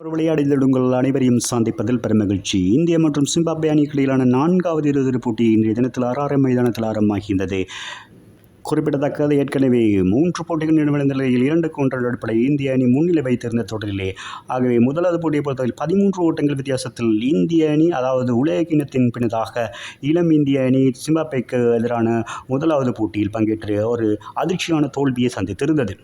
ஒரு விளையாடிதடுங்கள் அனைவரையும் சந்திப்பதில் பெருமகிழ்ச்சி. இந்திய மற்றும் சிம்பாப்வே அணிக்கு இடையிலான நான்காவது இறுதி போட்டி இன்றைய தினத்தில் ஆறாரம் மைதானத்தில் ஆரம்பமாகின்றது. குறிப்பிடத்தக்கது ஏற்கனவே மூன்று போட்டிகள் நிறைவடைந்த நிலையில் இரண்டுக்கு ஒன்றரை அடிப்படையில் இந்திய அணி முன்னிலை வைத்திருந்த தொடரிலே. ஆகவே முதலாவது போட்டியை பொறுத்தவரை பதிமூன்று ஓட்டங்கள் வித்தியாசத்தில் இந்திய அணி அதாவது உலக இனத்தின் பின்னதாக இளம் இந்திய அணி சிம்பாப்வேக்கு எதிரான முதலாவது போட்டியில் பங்கேற்று ஒரு அதிர்ச்சியான தோல்வியை சந்தித்திருந்தது.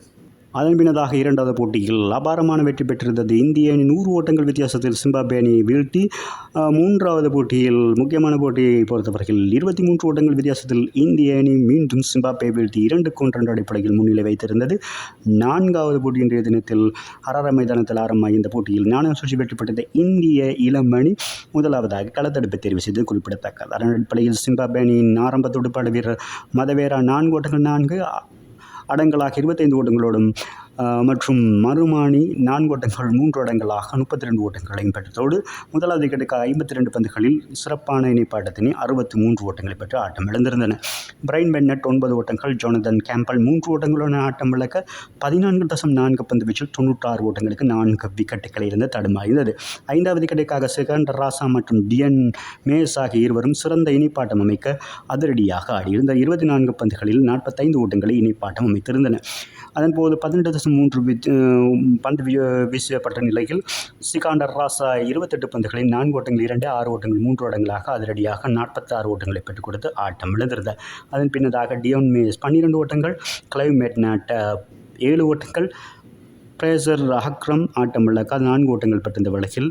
அதன் பின்னதாக இரண்டாவது போட்டியில் அபாரமான வெற்றி பெற்றிருந்தது. இந்திய அணி நூறு ஓட்டங்கள் வித்தியாசத்தில் சிம்பாபே அணியை வீழ்த்தி மூன்றாவது போட்டியில் முக்கியமான போட்டியை பொறுத்தவரையில் இருபத்தி மூன்று ஓட்டங்கள் வித்தியாசத்தில் இந்திய அணி மீண்டும் சிம்பாபே வீழ்த்தி இரண்டுக்கு ஒன்று அடிப்படையில் முன்னிலை வைத்திருந்தது. நான்காவது போட்டி இன்றைய தினத்தில் அரர மைதானத்தில் ஆரம்பமாக இந்த போட்டியில் ஞான சுழற்சி வெற்றி பெற்றது இந்திய இளம் அணி. முதலாவதாக களத்தடுப்பை தெரிவு செய்து குறிப்பிடத்தக்கது. அதன் அடிப்படையில் சிம்பாபே அணியின் ஆரம்ப துடுப்பாடு வீரர் மதவேரா நான்கு ஓட்டங்கள் நான்கு அடங்கலாக இருபத்தைந்து ஓட்டங்களோடும் மற்றும் மறுமாணி நான்கு ஓட்டங்கள் மூன்று ஓட்டங்களாக முப்பத்தி ரெண்டு ஓட்டங்களையும் பெற்றதோடு முதலாவது விக்கெட்டுக்கு ஐம்பத்தி ரெண்டு பந்துகளில் சிறப்பான இணைப்பாட்டத்தினை அறுபத்தி மூன்று ஓட்டங்களை பெற்று ஆட்டம் இழந்திருந்தன. பிரைன் பென்னட் ஒன்பது ஓட்டங்கள் ஜோனதன் கேம்பல் மூன்று ஓட்டங்களுடன் ஆட்டம் இழக்க பதினான்கு தசம் நான்கு பந்து வீச்சில் தொண்ணூற்றாறு ஓட்டங்களுக்கு நான்கு விக்கெட்டுகளை இருந்து தடுமாறியது. ஐந்தாவது விக்கெட்டுக்காக சிகண்டர் ராசா மற்றும் டியன் மேஸ் ஆகிய இருவரும் சிறந்த இணைப்பாட்டம் அமைக்க அதிரடியாக ஆடியிருந்த இருபத்தி நான்கு பந்துகளில் நாற்பத்தைந்து ஓட்டங்களை இணைப்பாட்டம் அமைத்திருந்தன. அதன்போது பதினெட்டு தசம் மூன்று பந்து வீ- வீசப்பட்ட நிலையில் சிகாண்டர் ராசா இருபத்தெட்டு பந்துகளில் நான்கு ஓட்டங்கள் இரண்டு ஆறு ஓட்டங்கள் மூன்று ஓட்டங்களாக அதிரடியாக நாற்பத்தாறு ஓட்டங்களை பெற்றுக் கொடுத்து ஆட்டம் இழந்திருந்தார் அதன் பின்னதாக டியோன் மேஸ் பன்னிரெண்டு ஓட்டங்கள் கிளைவ் நாட்ட ஏழு ஓட்டங்கள் பிரேசர் அஹக்ரம் ஆட்டமிழக்க நான்கு ஓட்டங்கள் பெற்றிருந்த வழக்கில்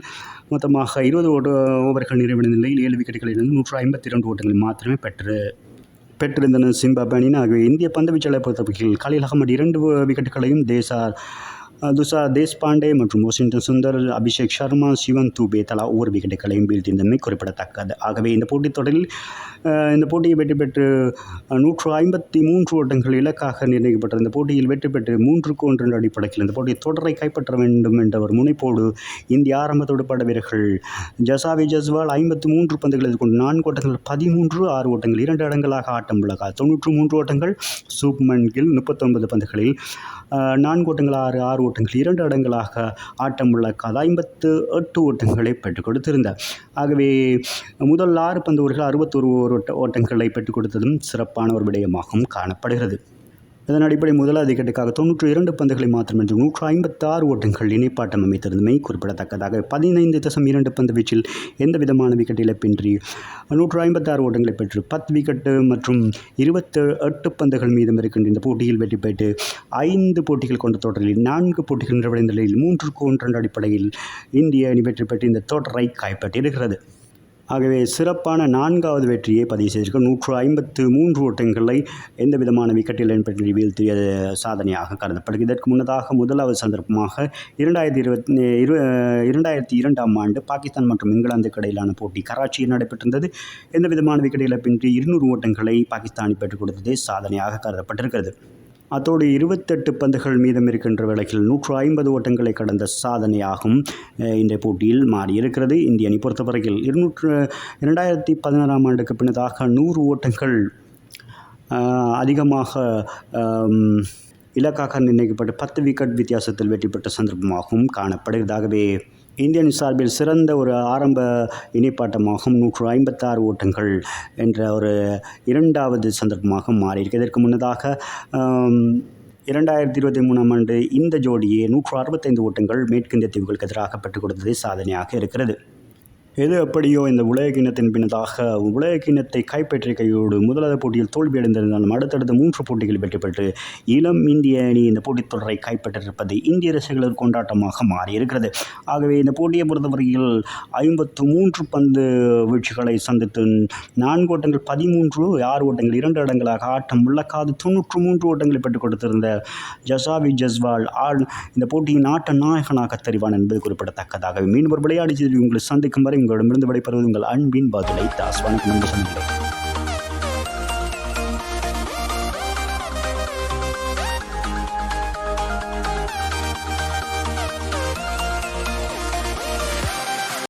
மொத்தமாக இருபது ஓட்ட ஓவர்கள் நிறைவடைந்த நிலையில் ஏழு விக்கெட்டுகளிலிருந்து நூற்று ஐம்பத்தி இரண்டு ஓட்டங்கள் மாத்திரமே பெற்று பெற்றிருந்தனர் சிம்பாப்வே அணியின் ஆகிய இந்திய பந்துவீச்சாளரை பொறுத்தவரையில் காலில் அகமது இரண்டு விக்கெட்டுகளையும் தேசார் துஷா துஷார் தேஷ்பாண்டே மற்றும் வாஷிங்டன் சுந்தர் அபிஷேக் சர்மா சிவன் தூபே தலா ஒவ்வொரு விக்கெட்டுகளையும் வீழ்த்தியிருந்தமை குறிப்பிடத்தக்கது. ஆகவே இந்த போட்டித் தொடரில் இந்த போட்டியை வெற்றி பெற்று நூற்று ஐம்பத்தி மூன்று ஓட்டங்கள் இலக்காக நிர்ணயிக்கப்பட்ட இந்த போட்டியில் வெற்றி பெற்று மூன்றுக்கு ஒன்று என்ற அடிப்படையில் இந்த போட்டி தொடரை கைப்பற்ற வேண்டும் என்ற ஒரு முனைப்போடு இந்திய ஆரம்ப துடுப்பாட்ட வீரர்கள் ஜசாவி ஜஸ்வால் ஐம்பத்தி மூன்று பந்துகள் எதிர்கொண்டு நான்கு ஓட்டங்கள் பதிமூன்று ஆறு ஓட்டங்கள் இரண்டு இடங்களாக ஆட்டம் விளக்கா தொண்ணூற்று மூன்று ஓட்டங்கள் சூப்மன் கில் முப்பத்தொன்பது பந்துகளில் நான்கு ஓட்டங்கள் ஆறு ஆறு ஓட்டங்கள் இரண்டு இடங்களாக ஆட்டமுள்ள இழக்காத ஐம்பத்து எட்டு ஓட்டங்களை பெற்றுக் கொடுத்திருந்தார். ஆகவே முதல் ஆறு பந்து ஓவர்கள் அறுபத்தொரு ஓட்ட ஓட்டங்களை பெற்றுக் கொடுத்ததும் சிறப்பான ஒரு விடயமாகவும் காணப்படுகிறது. இதன் அடிப்படை முதலாவது விக்கெட்டுக்காக தொன்னூற்றி இரண்டு பந்துகளை மாத்திரமின்றி நூற்று ஐம்பத்தாறு ஓட்டங்கள் இணைப்பாட்டம் அமைத்திருந்தமை குறிப்பிடத்தக்கதாக. பதினைந்து தசம் இரண்டு பந்து வீச்சில் எந்த விதமான விக்கெட் இழப்பின்றி நூற்று ஐம்பத்தாறு ஓட்டங்களை பெற்று பத்து விக்கெட்டு மற்றும் இருபத்தி எட்டு பந்துகள் மீதம் இருக்கின்ற இந்த போட்டியில் வெற்றி பெற்று ஐந்து போட்டிகள் கொண்ட தொடரில் நான்கு போட்டிகள் நிறைவடைந்த நிலையில் மூன்றுக்கு ஒன்று அடிப்படையில் இந்திய அணி வெற்றி பெற்று இந்த தொடரை கைப்பற்றியிருக்கிறது. ஆகவே சிறப்பான நான்காவது வெற்றியை பதிவு செய்திருக்க நூற்று ஐம்பத்து மூன்று ஓட்டங்களை எந்த விதமான விக்கெட்டில் பற்றி வீழ்த்திய சாதனையாக கருதப்படுகிறது. இதற்கு முன்னதாக முதலாவது சந்தர்ப்பமாக இரண்டாயிரத்தி இருபத்தி இரு இரண்டாயிரத்தி இரண்டாம் ஆண்டு பாகிஸ்தான் மற்றும் இங்கிலாந்துக்கு இடையிலான போட்டி கராச்சியில் நடைபெற்றிருந்தது. எந்த விதமான விக்கெட் இழப்பின்றி இருநூறு ஓட்டங்களை பாகிஸ்தானி பெற்றுக் கொடுத்ததே சாதனையாக கருதப்பட்டிருக்கிறது. அத்தோடு இருபத்தெட்டு பந்துகள் மீதம் இருக்கின்ற வேளையில் நூற்று ஐம்பது ஓட்டங்களை கடந்த சாதனையாகும். இந்த போட்டியில் மாறியிருக்கிறது. இந்திய அணி பொறுத்தவரையில் இருநூற்று இரண்டாயிரத்தி பதினாறாம் ஆண்டுக்கு பின்னதாக நூறு ஓட்டங்கள் அதிகமாக இலக்காக நிர்ணயிக்கப்பட்டு பத்து விக்கெட் வித்தியாசத்தில் வெற்றி பெற்ற சந்தர்ப்பமாகவும் காணப்படுகிறதாகவே இந்தியன் சார்பில் சிறந்த ஒரு ஆரம்ப இணைப்பாட்டமாகவும் நூற்று ஐம்பத்தாறு ஓட்டங்கள் என்ற ஒரு இரண்டாவது சந்தர்ப்பமாக மாறியிருக்கு. இதற்கு முன்னதாக இரண்டாயிரத்தி இருபத்தி மூணாம் ஆண்டு இந்த ஜோடியே நூற்று அறுபத்தைந்து ஓட்டங்கள் மேற்கிந்திய தீவுகளுக்கு எதிராக பெற்றுக் கொடுத்ததே சாதனையாக இருக்கிறது. எது எப்படியோ இந்த உலக கிண்ணத்தின் பின்னதாக உலக கிண்ணத்தை கைப்பற்றிய கையோடு முதலாவது போட்டியில் தோல்வியடைந்திருந்தாலும் அடுத்தடுத்த மூன்று போட்டிகள் வெற்றி பெற்று இளம் இந்திய அணி இந்த போட்டித் தொடரை கைப்பற்றிருப்பது இந்திய ரசிகர்கள் கொண்டாட்டமாக மாறியிருக்கிறது. ஆகவே இந்த போட்டியை பொறுத்தவரையில் ஐம்பத்து மூன்று பந்து வீழ்ச்சிகளை சந்தித்து நான்கு ஓட்டங்கள் பதிமூன்று ஆறு ஓட்டங்கள் இரண்டு இடங்களாக ஆட்டம் முழக்காது தொன்னூற்று மூன்று ஓட்டங்களை பெற்றுக் கொடுத்திருந்த ஜசாவி ஜஸ்வால் ஆள் இந்த போட்டியின் ஆட்ட நாயகனாக தெரிவான் என்பது குறிப்பிடத்தக்கதாக மீண்டும் ஒரு விளையாடி செய்தி உங்களை சந்திக்கும் வரை உங்களிடமிருந்து விடைபெறுவது உங்கள் அன்பின் பதிலை தாஸ். வணக்கம் என்று சொன்னீர்கள்